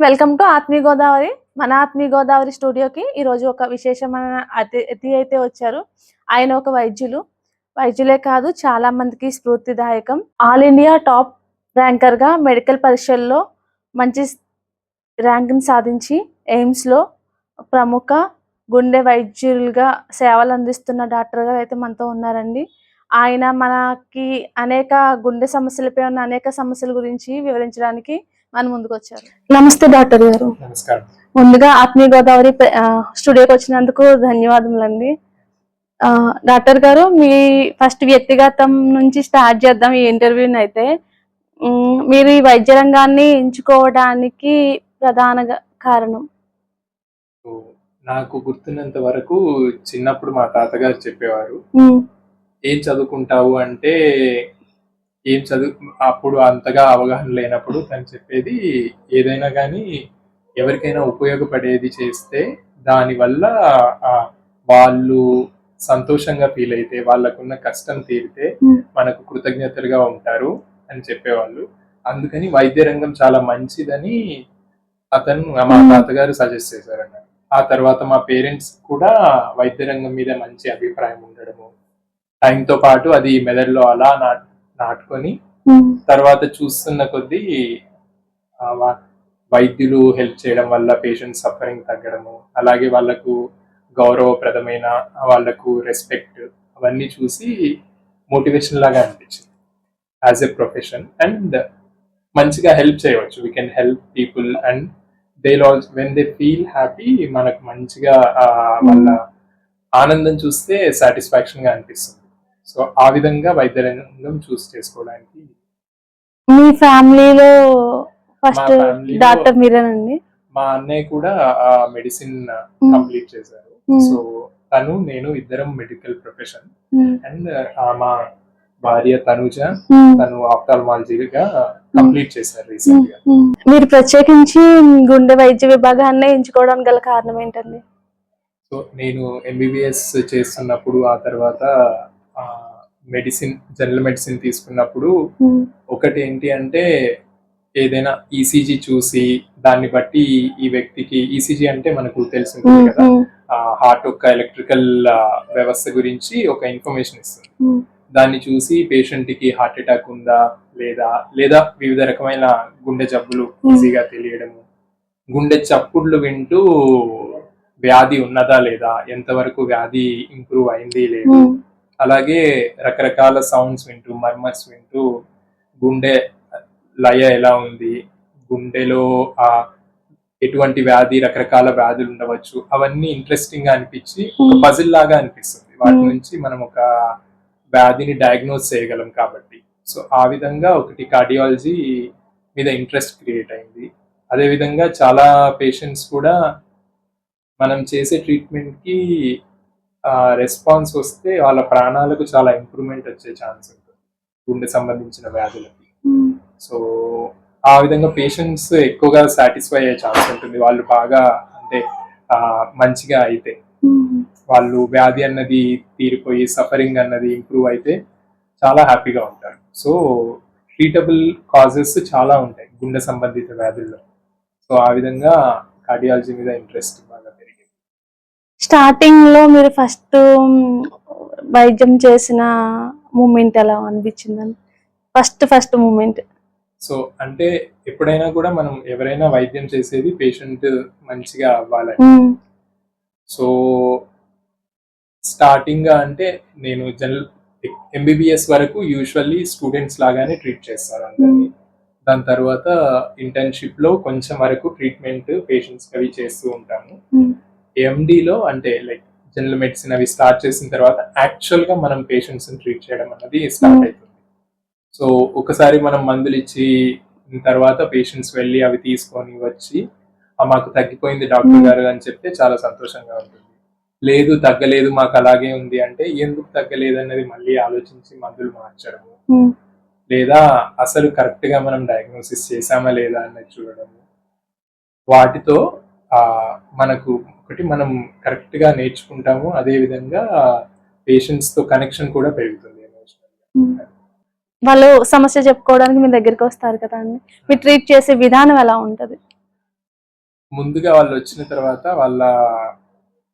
Welcome to ఆత్మీయ గోదావరి మన ఆత్మీయ గోదావరి స్టూడియోకి ఈరోజు ఒక విశేషమైన అతి అతి అయితే వచ్చారు. ఆయన ఒక వైద్యులు. వైద్యులే కాదు చాలా మందికి స్ఫూర్తిదాయకం. ఆల్ ఇండియా టాప్ ర్యాంకర్గా మెడికల్ పరీక్షల్లో మంచి ర్యాంక్ని సాధించి ఎయిమ్స్లో ప్రముఖ గుండె వైద్యులుగా సేవలు అందిస్తున్న డాక్టర్ గారు అయితే మనతో ఉన్నారండి. ఆయన మనకి అనేక గుండె సమస్యలపై ఉన్న అనేక సమస్యల గురించి వివరించడానికి మన ముందుకు వచ్చారు నమస్తే డాక్టర్ గారు. నమస్కారం. ముందుగా ఆత్మీయ గోదావరి స్టూడియోకి వచ్చినందుకు ధన్యవాదములండి. డాక్టర్ గారు మీ ఫస్ట్ వ్యక్తిగతం నుంచి స్టార్ట్ చేద్దాం ఈ ఇంటర్వ్యూని అయితే. మీరు ఈ వైద్య రంగాన్ని ఎంచుకోవడానికి ప్రధాన కారణం? నాకు గుర్తున్నంత వరకు చిన్నప్పుడు మా తాతగారు చెప్పేవారు. ఏం చదువుకుంటావు? అంటే ఏం చదువు అప్పుడు అంతగా అవగాహన లేనప్పుడు తను చెప్పేది ఏదైనా కానీ ఎవరికైనా ఉపయోగపడేది చేస్తే దానివల్ల వాళ్ళు సంతోషంగా ఫీల్ అయితే వాళ్ళకున్న కష్టం తీరితే మనకు కృతజ్ఞతలుగా ఉంటారు అని చెప్పేవాళ్ళు. అందుకని వైద్య రంగం చాలా మంచిదని అతను మా. తాతగారు సజెస్ట్ చేశారన్న. ఆ తర్వాత మా పేరెంట్స్ కూడా వైద్య రంగం మీద మంచి అభిప్రాయం ఉండడము. టైంతో పాటు అది మెదడులో అలా నా నాటుకొని ఉమ్, తర్వాత చూస్తున్న కొద్దీ వైద్యులు హెల్ప్ చేయడం వల్ల పేషెంట్ సఫరింగ్ తగ్గడము అలాగే వాళ్ళకు గౌరవప్రదమైన వాళ్ళకు రెస్పెక్ట్ అవన్నీ చూసి మోటివేషన్ లాగా అనిపించింది. యాజ్ ఎ ప్రొఫెషన్ అండ్ మంచిగా హెల్ప్ చేయవచ్చు. We can help people and they also when they feel happy మనకు మంచిగా వాళ్ళ ఆనందం చూస్తే సాటిస్ఫాక్షన్గా అనిపిస్తుంది. సో ఆ విధంగా వైద్య రంగం చూస్ చేసుకోవడానికి మీ ఫ్యామిలీలో ఫస్ట్ డాక్టర్ మీరేనండి మా అన్నయ్య కూడా మెడిసిన్. కంప్లీట్ చేశారు. సో తను నేను ఇద్దరం మెడికల్ ప్రొఫెషన్ అండ్ మా భార్య తనుజ. తను ఆఫ్టాల్మాలజీగా కంప్లీట్ చేశారు రీసెంట్గా. మీరు ప్రత్యేకించి గుండె వైద్య విభాగాన్ని ఎంచుకోవడానికి గల కారణం ఏంటండి సో నేను ఎంబీబీఎస్ చేస్తున్నప్పుడు ఆ తర్వాత మెడిసిన్ జనరల్ మెడిసిన్ తీసుకున్నప్పుడు మ్మ్. ఒకటి ఏంటి అంటే ఏదైనా ఈసీజీ చూసి దాన్ని బట్టి ఈ వ్యక్తికి ఈసీజీ అంటే మనకు తెలిసింటుంది మ్మ్. కదా. హార్ట్ యొక్క ఎలక్ట్రికల్ వ్యవస్థ గురించి ఒక ఇన్ఫర్మేషన్ ఇస్తుంది. దాన్ని చూసి పేషెంట్కి హార్ట్ అటాక్ ఉందా లేదా లేదా వివిధ రకమైన గుండె జబ్బులు Hmm. ఈజీగా తెలియడము గుండె చప్పుళ్ళు వింటూ వ్యాధి ఉన్నదా లేదా ఎంతవరకు వ్యాధి ఇంప్రూవ్ అయింది లేదు. అలాగే రకరకాల సౌండ్స్ వింటూ మర్మర్స్ వింటూ గుండె లయ ఎలా ఉంది? గుండెలో ఆ ఎటువంటి వ్యాధి రకరకాల వ్యాధులు ఉండవచ్చు. అవన్నీ ఇంట్రెస్టింగ్గా అనిపించి ఒక Hmm. పజిల్ లాగా అనిపిస్తుంది. వాటి Hmm. నుంచి మనం ఒక వ్యాధిని డయాగ్నోస్ చేయగలం కాబట్టి. సో ఆ విధంగా ఒకటి కార్డియాలజీ మీద ఇంట్రెస్ట్ క్రియేట్ అయింది. అదే విధంగా చాలా పేషెంట్స్ కూడా మనం చేసే ట్రీట్మెంట్కి రెస్పాన్స్ వస్తే వాళ్ళ ప్రాణాలకు చాలా ఇంప్రూవ్మెంట్ వచ్చే ఛాన్స్ ఉంటుంది గుండె సంబంధించిన వ్యాధులకి. మ్మ్. సో ఆ విధంగా పేషెంట్స్ ఎక్కువగా సాటిస్ఫై అయ్యే ఛాన్స్ ఉంటుంది. వాళ్ళు బాగా అంటే మంచిగా అయితే మ్మ్. వాళ్ళు వ్యాధి అన్నది తీరిపోయి సఫరింగ్ అన్నది ఇంప్రూవ్ అయితే చాలా హ్యాపీగా ఉంటారు. సో ట్రీటబుల్ కాజెస్ చాలా ఉంటాయి గుండె సంబంధిత వ్యాధుల్లో. సో ఆ విధంగా కార్డియాలజీ మీద ఇంట్రెస్ట్ స్టార్టింగ్లో మీరు ఫస్ట్ వైద్యం చేసిన మూమెంట్ ఎలా అనిపించిందని ఫస్ట్ ఫస్ట్ మూమెంట్ సో అంటే ఎప్పుడైనా కూడా మనం ఎవరైనా వైద్యం చేసేది పేషెంట్ మంచిగా అవ్వాలని. సో స్టార్టింగ్గా అంటే నేను జనరల్ ఎంబీబీఎస్ వరకు యూజువల్లీ స్టూడెంట్స్ లాగానే ట్రీట్ చేస్తారు అందరినీ. దాని తర్వాత ఇంటర్న్షిప్లో కొంచెం వరకు ట్రీట్మెంట్ పేషెంట్స్ అవి చేస్తూ ఉంటాము. ఎండిలో అంటే లైక్ జనరల్ మెడిసిన్ అవి స్టార్ట్ చేసిన తర్వాత యాక్చువల్గా మనం పేషెంట్స్ ట్రీట్ చేయడం అన్నది స్టార్ట్ Hmm. అవుతుంది సో ఒకసారి మనం మందులు ఇచ్చి తర్వాత పేషెంట్స్ వెళ్ళి అవి తీసుకొని వచ్చి "ఆ, మాకు తగ్గిపోయింది డాక్టర్ Hmm. గారు అని చెప్తే చాలా సంతోషంగా ఉంటుంది. లేదు తగ్గలేదు మాకు అలాగే ఉంది అంటే ఎందుకు తగ్గలేదు అన్నది మళ్ళీ ఆలోచించి మందులు మార్చడము. లేదా అసలు కరెక్ట్గా మనం డయాగ్నోసిస్ చేసామా లేదా అన్నది చూడడము. వాటితో మనకు ఒకటి మనం కరెక్ట్గా నేర్చుకుంటాము. అదే విధంగా పేషెంట్స్తో కనెక్షన్ కూడా పెరుగుతుంది ఎమోషనల్ వాళ్ళు సమస్య చెప్పుకోవడానికి మీ దగ్గరికి వస్తారు కదా అండి. మీరు ట్రీట్ చేసే విధానం ఎలా ఉంటది? ముందుగా వాళ్ళు వచ్చిన తర్వాత వాళ్ళ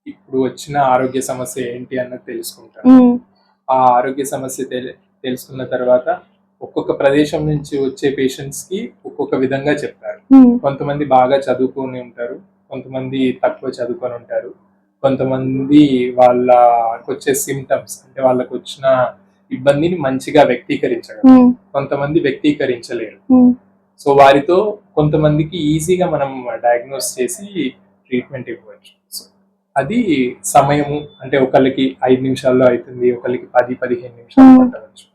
ఇప్పుడు వచ్చిన ఆరోగ్య సమస్య ఏంటి అన్నది తెలుసుకుంటారు. ఉమ్, ఆ ఆరోగ్య సమస్య తెలి- తెలుసుకున్న తర్వాత ఒక్కొక్క ప్రదేశం నుంచి వచ్చే పేషెంట్స్కి ఒక్కొక్క విధంగా చెప్తారు. ఉమ్, కొంతమంది బాగా చదువుకొని ఉంటారు. కొంతమంది తక్కువ చదువుకొని ఉంటారు. కొంతమంది వాళ్ళకి వచ్చే సిమ్టమ్స్ అంటే వాళ్ళకి వచ్చిన ఇబ్బందిని మంచిగా వ్యక్తీకరించగలరు ఉమ్, కొంతమంది వ్యక్తీకరించలేరు. సో వారితో కొంతమందికి ఈజీగా మనం డయాగ్నోస్ చేసి ట్రీట్మెంట్ ఇవ్వచ్చు. సో అది సమయము అంటే ఒకళ్ళకి ఐదు నిమిషాల్లో అవుతుంది ఒకళ్ళకి పది పదిహేను నిమిషాలు. పట్టవచ్చు.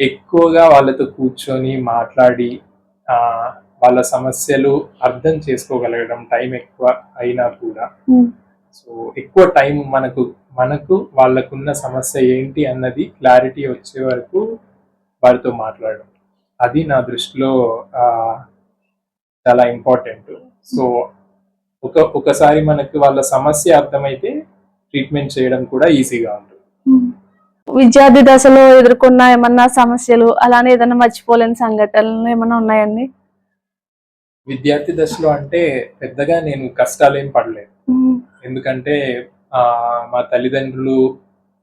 ఎక్కువగా వాళ్ళతో కూర్చొని మాట్లాడి ఆ వాళ్ళ సమస్యలు అర్థం చేసుకోగలగడం టైం ఎక్కువ అయినా కూడా. సో ఎక్కువ టైం మనకు మనకు వాళ్ళకున్న సమస్య ఏంటి అన్నది క్లారిటీ వచ్చే వరకు వారితో మాట్లాడడం. అది నా దృష్టిలో చాలా ఇంపార్టెంట్ సో ఒక ఒకసారి మనకు వాళ్ళ సమస్య అర్థమైతే ట్రీట్మెంట్ చేయడం కూడా ఈజీగా ఉంటుంది. ఉమ్. విద్యార్థి దశలో ఎదుర్కొన్న ఏమన్నా సమస్యలు అలానే ఏదైనా మర్చిపోలేని సంఘటనలు ఏమన్నా ఉన్నాయండి? విద్యార్థి దశలో అంటే పెద్దగా నేను కష్టాలేం పడలేదు. ఉమ్, ఎందుకంటే ఆ మా తల్లిదండ్రులు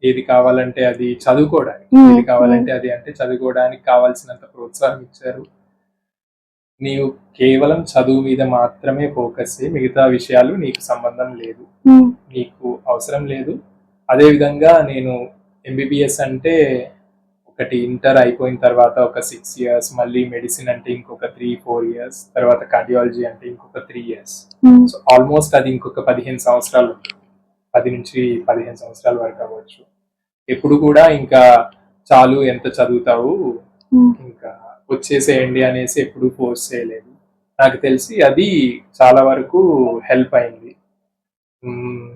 ఏది కావాలంటే అది చదువుకోవడానికి. ఏది కావాలంటే అది అంటే చదువుకోవడానికి కావాల్సినంత ప్రోత్సాహం ఇచ్చారు. నీవు కేవలం చదువు మీద మాత్రమే ఫోకస్ చేయి. మిగతా విషయాలు నీకు సంబంధం లేదు. నీకు అవసరం లేదు. అదే విధంగా నేను ఎంబీబీఎస్ అంటే ఒకటి ఇంటర్ అయిపోయిన తర్వాత ఒక సిక్స్ ఇయర్స్ మళ్ళీ మెడిసిన్ అంటే ఇంకొక త్రీ ఫోర్ ఇయర్స్ తర్వాత కార్డియాలజీ అంటే ఇంకొక త్రీ ఇయర్స్ సో ఆల్మోస్ట్ అది ఇంకొక పదిహేను సంవత్సరాలు ఉంటుంది. పది నుంచి పదిహేను సంవత్సరాల వరకు అవ్వచ్చు. ఎప్పుడు కూడా ఇంకా చాలు ఎంత చదువుతావు? ఉమ్, ఇంకా వచ్చేసేయండి అనేసి ఎప్పుడు ఫోర్స్ చేయలేదు. నాకు తెలిసి అది చాలా వరకు హెల్ప్ అయింది. మ్మ్.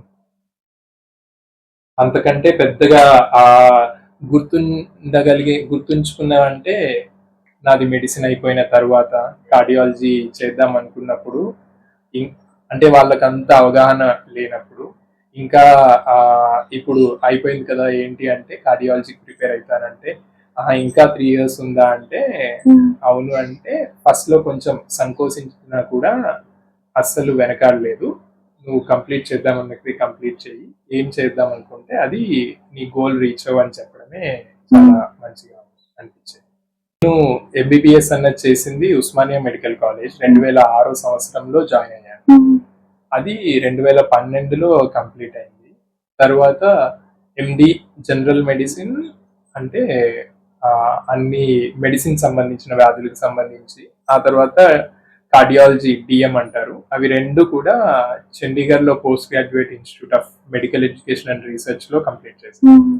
అంతకంటే పెద్దగా ఆ గుర్తుండగలిగే గుర్తుంచుకున్నామంటే నాది మెడిసిన్ అయిపోయిన తర్వాత కార్డియాలజీ చేద్దాం అనుకున్నప్పుడు అంటే వాళ్ళకి అంత అవగాహన లేనప్పుడు ఇంకా ఇప్పుడు అయిపోయింది కదా ఏంటి అంటే కార్డియాలజీకి ప్రిపేర్ అవుతానంటే ఆహా, ఇంకా త్రీ ఇయర్స్ ఉందా అంటే ఉమ్, అవును అంటే ఫస్ట్లో కొంచెం సంకోచించినా కూడా అస్సలు వెనకాడలేదు. నువ్వు కంప్లీట్ చేద్దాం అన్నది కంప్లీట్ చెయ్యి ఏం చేద్దాం అనుకుంటే అది నీ గోల్ రీచ్ అవ్వు అని చెప్పడమే చాలా మంచిగా అనిపించింది. నేను ఎంబీబీఎస్ అన్నది చేసింది ఉస్మానియా మెడికల్ కాలేజ్ రెండు వేల ఆరో సంవత్సరంలో జాయిన్ అయ్యాను. అది రెండు వేల పన్నెండులో కంప్లీట్ అయింది. తర్వాత ఎండి జనరల్ మెడిసిన్ అంటే అన్ని మెడిసిన్ సంబంధించిన వ్యాధులకు సంబంధించి ఆ తర్వాత కార్డియాలజీ డిఎం అంటారు. అవి రెండు కూడా చండీగఢ్లో post graduate institute of medical education and రీసెర్చ్లో complete um,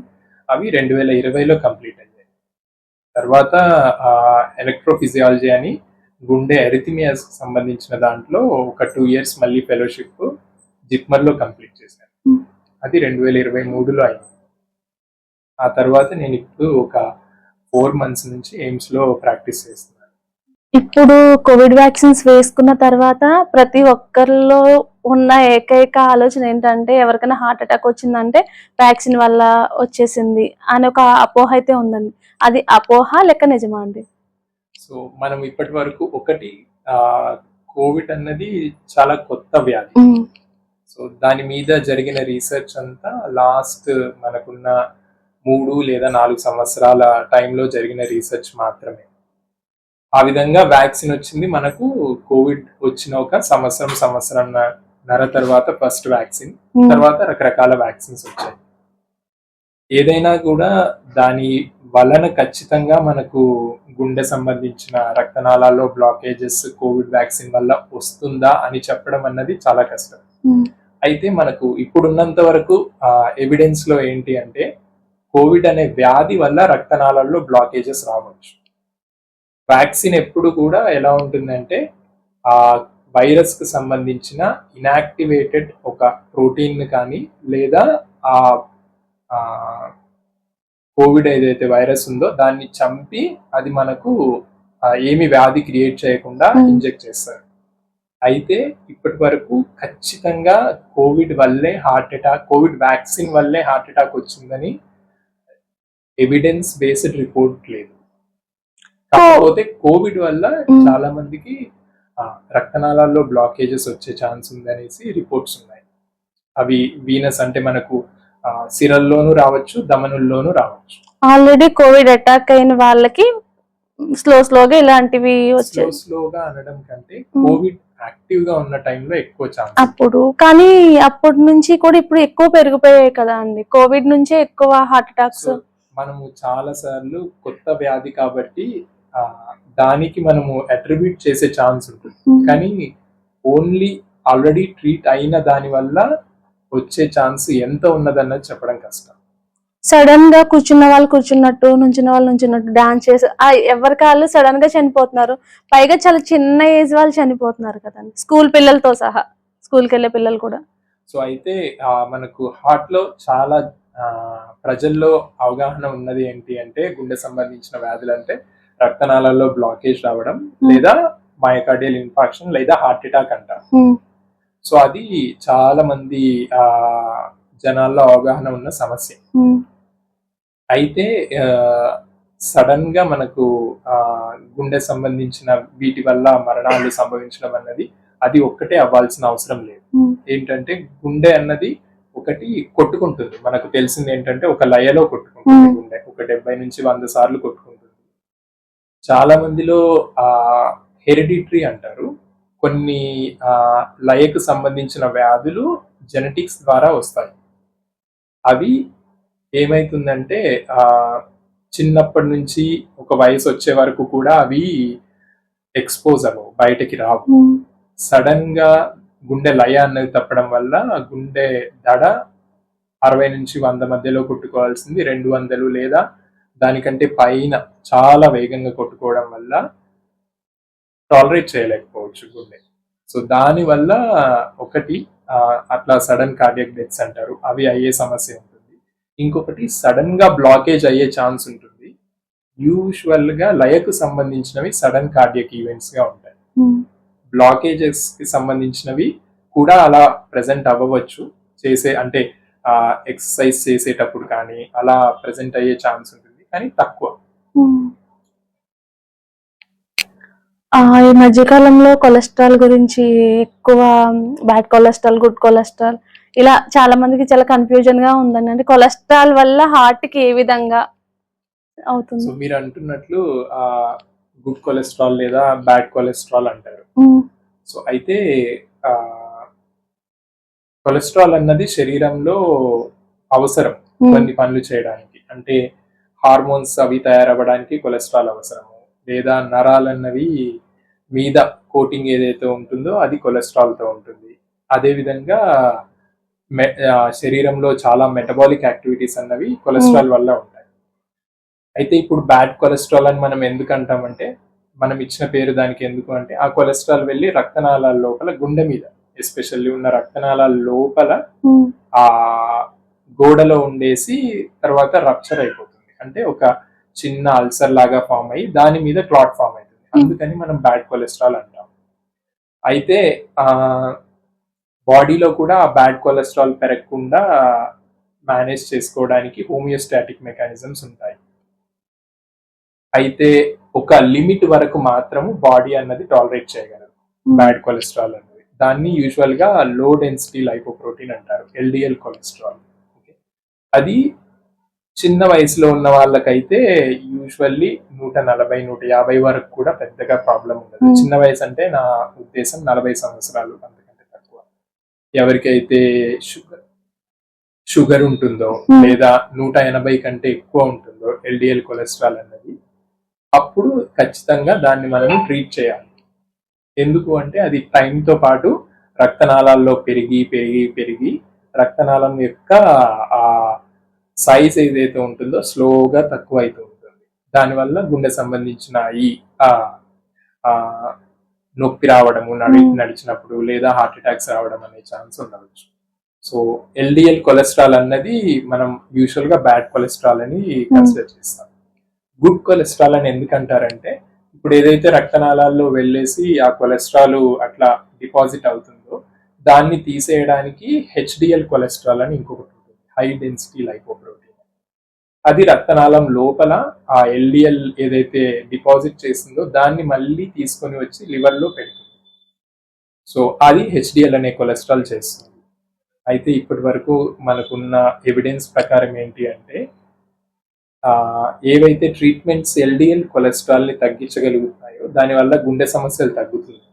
అవి రెండు వేల ఇరవైలో కంప్లీట్ అయ్యాయి. తర్వాత ఎలక్ట్రోఫిజియాలజీ అని గుండె ఎరిథిమియాస్ సంబంధించిన దాంట్లో ఒక టూ ఇయర్స్ మళ్ళీ ఫెలోషిప్ జిప్మర్లో కంప్లీట్ చేశాను. అది రెండు వేల ఇరవై మూడులో అయింది. ఆ తర్వాత నేను ఇప్పుడు ఒక ఫోర్ మంత్స్ నుంచి ఎయిమ్స్లో ప్రాక్టీస్ చేస్తున్నాను ఇప్పుడు కోవిడ్ వ్యాక్సిన్స్ వేసుకున్న తర్వాత ప్రతి ఒక్కరిలో ఉన్న ఏకైక ఆలోచన ఏంటంటే ఎవరికైనా హార్ట్ అటాక్ వచ్చిందంటే వ్యాక్సిన్ వల్ల వచ్చేసింది అనే ఒక అపోహ అయితే ఉందండి. అది అపోహ లెక్క నిజమా అండి? సో మనం ఇప్పటి వరకు ఒకటి కోవిడ్ అన్నది చాలా కొత్త వ్యాధి. సో దాని మీద జరిగిన రీసెర్చ్ అంతా లాస్ట్ మనకున్న మూడు లేదా నాలుగు సంవత్సరాల టైంలో జరిగిన రీసెర్చ్ మాత్రమే. ఆ విధంగా వ్యాక్సిన్ వచ్చింది. మనకు కోవిడ్ వచ్చిన ఒక సంవత్సరం సంవత్సరం నర తర్వాత ఫస్ట్ వ్యాక్సిన్ తర్వాత రకరకాల వ్యాక్సిన్స్ వచ్చాయి. ఏదైనా కూడా దాని వలన ఖచ్చితంగా మనకు గుండె సంబంధించిన రక్తనాళాల్లో బ్లాకేజెస్ కోవిడ్ వ్యాక్సిన్ వల్ల వస్తుందా అని చెప్పడం అన్నది చాలా కష్టం. అయితే మనకు ఇప్పుడున్నంత వరకు ఎవిడెన్స్లో ఏంటి అంటే కోవిడ్ అనే వ్యాధి వల్ల రక్తనాళాల్లో బ్లాకేజెస్ రావచ్చు. వ్యాక్సిన్ ఎప్పుడు కూడా ఎలా ఉంటుందంటే ఆ వైరస్కు సంబంధించిన ఇనాక్టివేటెడ్ ఒక ప్రోటీన్ కానీ లేదా ఆ కోవిడ్ ఏదైతే వైరస్ ఉందో దాన్ని చంపి అది మనకు ఏమి వ్యాధి క్రియేట్ చేయకుండా Hmm. ఇంజెక్ట్ చేస్తారు అయితే ఇప్పటి వరకు ఖచ్చితంగా కోవిడ్ వల్లే హార్ట్ అటాక్ కోవిడ్ వ్యాక్సిన్ వల్లే హార్ట్ అటాక్ వచ్చిందని ఎవిడెన్స్ బేస్డ్ రిపోర్ట్ లేదు కాకపోతే కోవిడ్ వల్ల. చాలా మందికి రక్తనాళాల్లో బ్లాకేజెస్ వచ్చే ఛాన్స్ ఉందనేసి రిపోర్ట్స్ ఉన్నాయి. అవి వీనస్ అంటే మనకు సిరల్లోనూ రావచ్చు దమనుల్లోనూ రావచ్చు. ఆల్రెడీ కోవిడ్ అటాక్ అయిన వాళ్ళకి స్లో స్లోగా ఇలాంటివి స్లో స్లోగా అనడం కంటే కోవిడ్ యాక్టివ్గా ఉన్న టైంలో ఎక్కువ ఛాన్స్ అప్పుడు. కానీ అప్పటి నుంచి కూడా ఇప్పుడు ఎక్కువ పెరిగిపోయాయి కదా అండి. కోవిడ్ నుంచే ఎక్కువ హార్ట్ అటాక్స్ మనము చాలా సార్లు కొత్త వ్యాధి కాబట్టి దానికి మనము అట్రిబ్యూట్ చేసే ఛాన్స్ ఉంటుంది. కానీ ఓన్లీ ఆల్రెడీ ట్రీట్ అయిన దాని వల్ల వచ్చే ఛాన్స్ ఎంత ఉన్నదన్నది చెప్పడం కష్టం. సడన్గా కూర్చున్న వాళ్ళు కూర్చున్నట్టు నుంచున్న వాళ్ళు నుంచున్నట్టు డాన్స్ చేసి ఆ ఎవరికి వాళ్ళు సడన్గా చనిపోతున్నారు? పైగా చాలా చిన్న ఏజ్ వాళ్ళు చనిపోతున్నారు కదండి. స్కూల్ పిల్లలతో సహా. స్కూల్కి వెళ్ళే పిల్లలు కూడా. సో అయితే మనకు హార్ట్లో చాలా ప్రజల్లో అవగాహన ఉన్నది ఏంటి అంటే గుండె సంబంధించిన వ్యాధులు అంటే రక్తనాళాల్లో బ్లాకేజ్ రావడం లేదా మయోకార్డియల్ ఇన్ఫాక్షన్ లేదా హార్ట్ అటాక్ అంటారు ఉమ్, సో అది చాలా మంది ఆ, జనాల్లో అవగాహన ఉన్న సమస్య. ఉమ్, అయితే సడన్గా మనకు ఆ, గుండె సంబంధించిన వీటి వల్ల మరణాలు సంభవించడం అన్నది అది ఒక్కటే అవ్వాల్సిన అవసరం లేదు. ఏంటంటే గుండె అన్నది ఒకటి కొట్టుకుంటుంది. మనకు తెలిసింది ఏంటంటే ఒక లయలో కొట్టుకుంటుంది Hmm. గుండె. ఒక డెబ్బై నుంచి వంద సార్లు కొట్టుకుంటుంది. చాలా మందిలో ఆ హెరిడిటరీ అంటారు. కొన్ని లయకు సంబంధించిన వ్యాధులు జెనెటిక్స్ ద్వారా వస్తాయి. అవి ఏమైతుందంటే ఆ చిన్నప్పటి నుంచి ఒక వయసు వచ్చే వరకు కూడా అవి ఎక్స్పోజ్ అవ్వవు బయటకి రావు. ఉమ్, సడన్గా గుండె లయ అన్నది తప్పడం వల్ల గుండె దడ అరవై నుంచి వంద మధ్యలో కొట్టుకోవాల్సింది రెండు వందలు లేదా దానికంటే పైన చాలా వేగంగా కొట్టుకోవడం వల్ల టాలరేట్ చేయలేకపోవచ్చు గుండె. సో దాని వల్ల ఒకటి అట్లా సడన్ కార్డియక్ డెత్స్ అంటారు. అవి అయ్యే సమస్య ఉంటుంది. ఇంకొకటి సడన్గా బ్లాకేజ్ అయ్యే ఛాన్స్ ఉంటుంది. యూజువల్గా లయకు సంబంధించినవి సడన్ కార్డియక్ ఈవెంట్స్గా ఉంటాయి. బ్లాకేజెస్కి సంబంధించినవి కూడా అలా ప్రెసెంట్ అవ్వవచ్చు. చేసే అంటే ఎక్సర్సైజ్ చేసేటప్పుడు కానీ అలా ప్రెసెంట్ అయ్యే ఛాన్స్ ఉంటుంది. కానీ తక్కువ. ఈ మధ్యకాలంలో కొలెస్ట్రాల్ గురించి ఎక్కువ బ్యాడ్ కొలెస్ట్రాల్ గుడ్ కొలెస్ట్రాల్ ఇలా చాలా మందికి చాలా కన్ఫ్యూజన్గా ఉందండి. అంటే కొలెస్ట్రాల్ వల్ల హార్ట్కి ఏ విధంగా అవుతుంది? సో మీరు అంటున్నట్లు ఆ గుడ్ కొలెస్ట్రాల్ లేదా బ్యాడ్ కొలెస్ట్రాల్ అంటారు. సో అయితే కొలెస్ట్రాల్ అన్నది శరీరంలో అవసరం కొన్ని పనులు చేయడానికి. అంటే హార్మోన్స్ అవి తయారవ్వడానికి కొలెస్ట్రాల్ అవసరము. లేదా నరాలన్నవి మీద కోటింగ్ ఏదైతే ఉంటుందో అది కొలెస్ట్రాల్తో ఉంటుంది. అదే విధంగా మె- శరీరంలో చాలా మెటబాలిక్ యాక్టివిటీస్ అన్నవి కొలెస్ట్రాల్ వల్ల ఉంటాయి. అయితే ఇప్పుడు బ్యాడ్ కొలెస్ట్రాల్ అని మనం ఎందుకు అంటామంటే మనం ఇచ్చిన పేరు దానికి ఎందుకు అంటే ఆ కొలెస్ట్రాల్ వెళ్ళి రక్తనాళాల లోపల గుండె మీద ఎస్పెషల్లీ ఉన్న రక్తనాళాల లోపల ఆ గోడలో ఉండేసి తర్వాత రప్చర్ అయిపోతుంది. అంటే ఒక చిన్న అల్సర్ లాగా ఫామ్ అయ్యి దాని మీద క్లాట్ ఫామ్ అవుతుంది. అందుకని మనం బ్యాడ్ కొలెస్ట్రాల్ అంటాం. అయితే ఆ బాడీలో కూడా ఆ బ్యాడ్ కొలెస్ట్రాల్ పెరగకుండా మేనేజ్ చేసుకోవడానికి హోమియోస్టాటిక్ మెకానిజమ్స్ ఉంటాయి. అయితే ఒక లిమిట్ వరకు మాత్రము బాడీ అన్నది టాలరేట్ చేయగలదు. ఉమ్, బ్యాడ్ కొలెస్ట్రాల్ అనేది దాన్ని యూజువల్గా లో డెన్సిటీ లైపోప్రోటీన్ అంటారు. LDL cholesterol. అది చిన్న వయసులో ఉన్న వాళ్ళకైతే యూజువల్లీ నూట నలభై నూట యాభై వరకు కూడా పెద్దగా ప్రాబ్లం ఉండదు Hmm. చిన్న వయసు అంటే నా ఉద్దేశం నలభై సంవత్సరాలు అంతకంటే తక్కువ ఎవరికైతే షుగర్ షుగర్ ఉంటుందో Hmm. లేదా నూట ఎనభై కంటే ఎక్కువ ఉంటుందో ఎల్డిఎల్ కొలెస్ట్రాల్ అన్నది అప్పుడు ఖచ్చితంగా దాన్ని మనం ట్రీట్ చేయాలి ఎందుకు అంటే అది టైంతో పాటు రక్తనాళాల్లో పెరిగి పెరిగి పెరిగి రక్తనాళం యొక్క ఆ సైజ్ ఏదైతే ఉంటుందో స్లోగా తక్కువ అవుతూ ఉంటుంది. దానివల్ల గుండె సంబంధించిన ఈ నొప్పి రావడము నడి Hmm. నడిచినప్పుడు లేదా హార్ట్ అటాక్స్ రావడం అనే ఛాన్స్ ఉండవచ్చు. సో ఎల్డిఎల్ కొలెస్ట్రాల్ అన్నది మనం యూజువల్గా బ్యాడ్ కొలెస్ట్రాల్ అని కన్సిడర్ చేస్తాం. గుడ్ కొలెస్ట్రాల్ అని ఎందుకంటారంటే ఇప్పుడు ఏదైతే రక్తనాళాల్లో వెళ్ళేసి ఆ కొలెస్ట్రాల్ అట్లా డిపాజిట్ అవుతుందో దాన్ని తీసేయడానికి హెచ్డిఎల్ కొలెస్ట్రాల్ అని ఇంకొకటి హై డెన్సిటీ లైపోప్రోటీన్ అది రక్తనాళం లోపల ఆ ఎల్డిఎల్ ఏదైతే డిపాజిట్ చేసిందో దాన్ని మళ్ళీ తీసుకొని వచ్చి లివర్లో పెడుతుంది. సో అది హెచ్డిఎల్ అనే కొలెస్ట్రాల్ చేస్తుంది. అయితే ఇప్పటి వరకు మనకున్న ఎవిడెన్స్ ప్రకారం ఏంటి అంటే ఏవైతే ట్రీట్మెంట్స్ ఎల్డిఎల్ కొలెస్ట్రాల్ని తగ్గించగలుగుతాయో దానివల్ల గుండె సమస్యలు తగ్గుతుంది.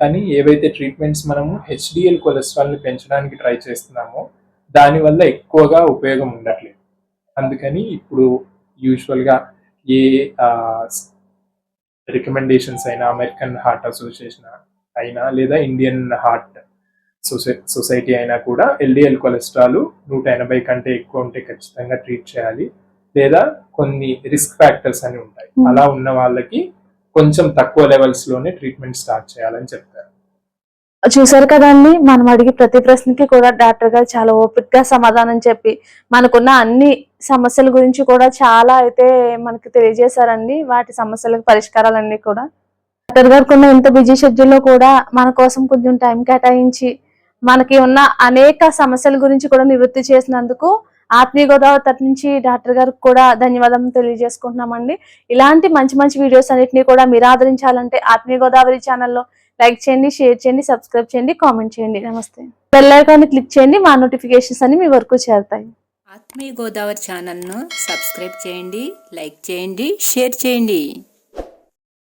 కానీ ఏవైతే ట్రీట్మెంట్స్ మనము హెచ్డిఎల్ కొలెస్ట్రాల్ని పెంచడానికి ట్రై చేస్తున్నామో దానివల్ల ఎక్కువగా ఉపయోగం ఉండట్లేదు. అందుకని ఇప్పుడు యూజువల్గా ఏ రికమెండేషన్స్ అయినా అమెరికన్ హార్ట్ అసోసియేషన్ అయినా లేదా ఇండియన్ హార్ట్ సొసై సొసైటీ అయినా కూడా ఎల్డిఎల్ కొలెస్ట్రాల్ నూట ఎనభై కంటే ఎక్కువ ఉంటే ఖచ్చితంగా ట్రీట్ చేయాలి. లేదా కొన్ని రిస్క్ ఫ్యాక్టర్స్ అని ఉంటాయి. Hmm. అలా ఉన్న వాళ్ళకి కొంచెం తక్కువ లెవెల్స్లోనే ట్రీట్మెంట్ స్టార్ట్ చేయాలని చెప్తారు. చూసారు కదండి? మనం అడిగి ప్రతి ప్రశ్నకి కూడా డాక్టర్ గారు చాలా ఓపిక్గా సమాధానం చెప్పి మనకున్న అన్ని సమస్యల గురించి కూడా చాలా అయితే మనకి తెలియజేశారండి. వాటి సమస్యలకు పరిష్కారాలన్నీ కూడా. డాక్టర్ గారికి ఉన్న ఇంత బిజీ షెడ్యూల్ కూడా మన కోసం కొంచెం టైం కేటాయించి మనకి ఉన్న అనేక సమస్యల గురించి కూడా నివృత్తి చేసినందుకు ఆత్మీయ గోదావరి తరఫు నుంచి డాక్టర్ గారికి కూడా ధన్యవాదం తెలియజేసుకుంటున్నామండి. ఇలాంటి మంచి మంచి వీడియోస్ అన్నిటిని కూడా మీరు ఆదరించాలంటే ఆత్మీయ గోదావరి ఛానల్లో లైక్ చేయండి షేర్ చేయండి సబ్స్క్రైబ్ చేయండి కామెంట్ చేయండి. నమస్తే. బెల్ ఐకాన్ క్లిక్ చేయండి మా నోటిఫికేషన్స్ అన్ని మీ వరకు చేరుతాయి. ఆత్మీయ గోదావరి ఛానల్ను సబ్స్క్రైబ్ చేయండి లైక్ చేయండి షేర్ చేయండి.